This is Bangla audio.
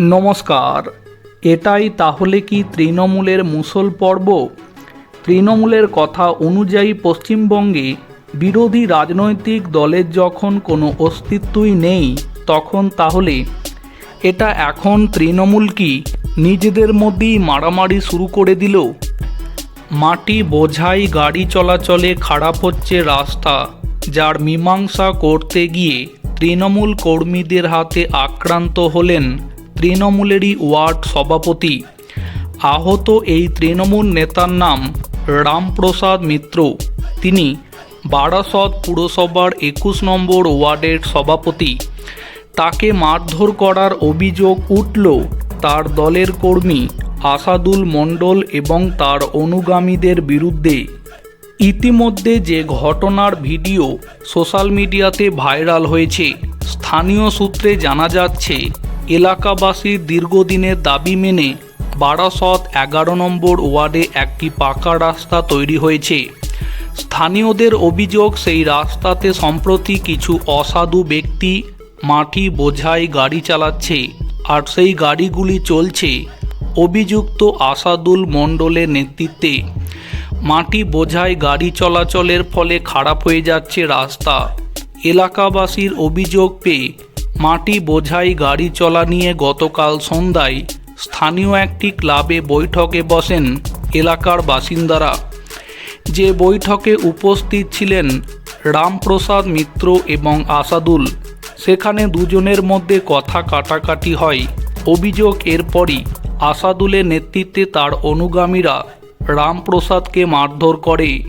নমস্কার। এটাই তাহলে কি তৃণমূলের মুসল পর্ব? তৃণমূলের কথা অনুযায়ী পশ্চিমবঙ্গে বিরোধী রাজনৈতিক দলের যখন কোনো অস্তিত্বই নেই, তখন তাহলে এটা এখন তৃণমূল কি নিজেদের মধ্যেই মারামারি শুরু করে দিল? মাটি বোঝাই গাড়ি চলাচলে খারাপ হচ্ছে রাস্তা, যার মীমাংসা করতে গিয়ে তৃণমূল কর্মীদের হাতে আক্রান্ত হলেন তৃণমূলেরই ওয়ার্ড সভাপতি। আহত এই তৃণমূল নেতার নাম রামপ্রসাদ মিত্র। তিনি বারাসত পুরসভার একুশ নম্বর ওয়ার্ডের সভাপতি। তাকে মারধর করার অভিযোগ উঠল তার দলের কর্মী আসাদুল মণ্ডল এবং তার অনুগামীদের বিরুদ্ধে। ইতিমধ্যে যে ঘটনার ভিডিও সোশ্যাল মিডিয়াতে ভাইরাল হয়েছে, স্থানীয় সূত্রে জানা যাচ্ছে এলাকাবাসীর দীর্ঘদিনের দাবি মেনে বারাসত এগারো নম্বর ওয়ার্ডে একটি পাকা রাস্তা তৈরি হয়েছে। স্থানীয়দের অভিযোগ, সেই রাস্তাতে সম্প্রতি কিছু অসাধু ব্যক্তি মাটি বোঝাই গাড়ি চালাচ্ছে আর সেই গাড়িগুলি চলছে, অভিযুক্ত আসাদুল মণ্ডলের নেতৃত্বে। মাটি বোঝাই গাড়ি চলাচলের ফলে খারাপ হয়ে যাচ্ছে রাস্তা। এলাকাবাসীর অভিযোগ পেয়ে মাটি বোঝাই গাড়ি চলা নিয়ে গতকাল সন্ধ্যায় স্থানীয় একটি ক্লাবে বৈঠকে বসেন এলাকার বাসিন্দারা। যে বৈঠকে উপস্থিত ছিলেন রামপ্রসাদ মিত্র এবং আসাদুল। সেখানে দুজনের মধ্যে কথা কাটাকাটি হয়। অভিযোগ এরপরই আসাদুলের নেতৃত্বে তার অনুগামীরা রামপ্রসাদকে মারধর করে।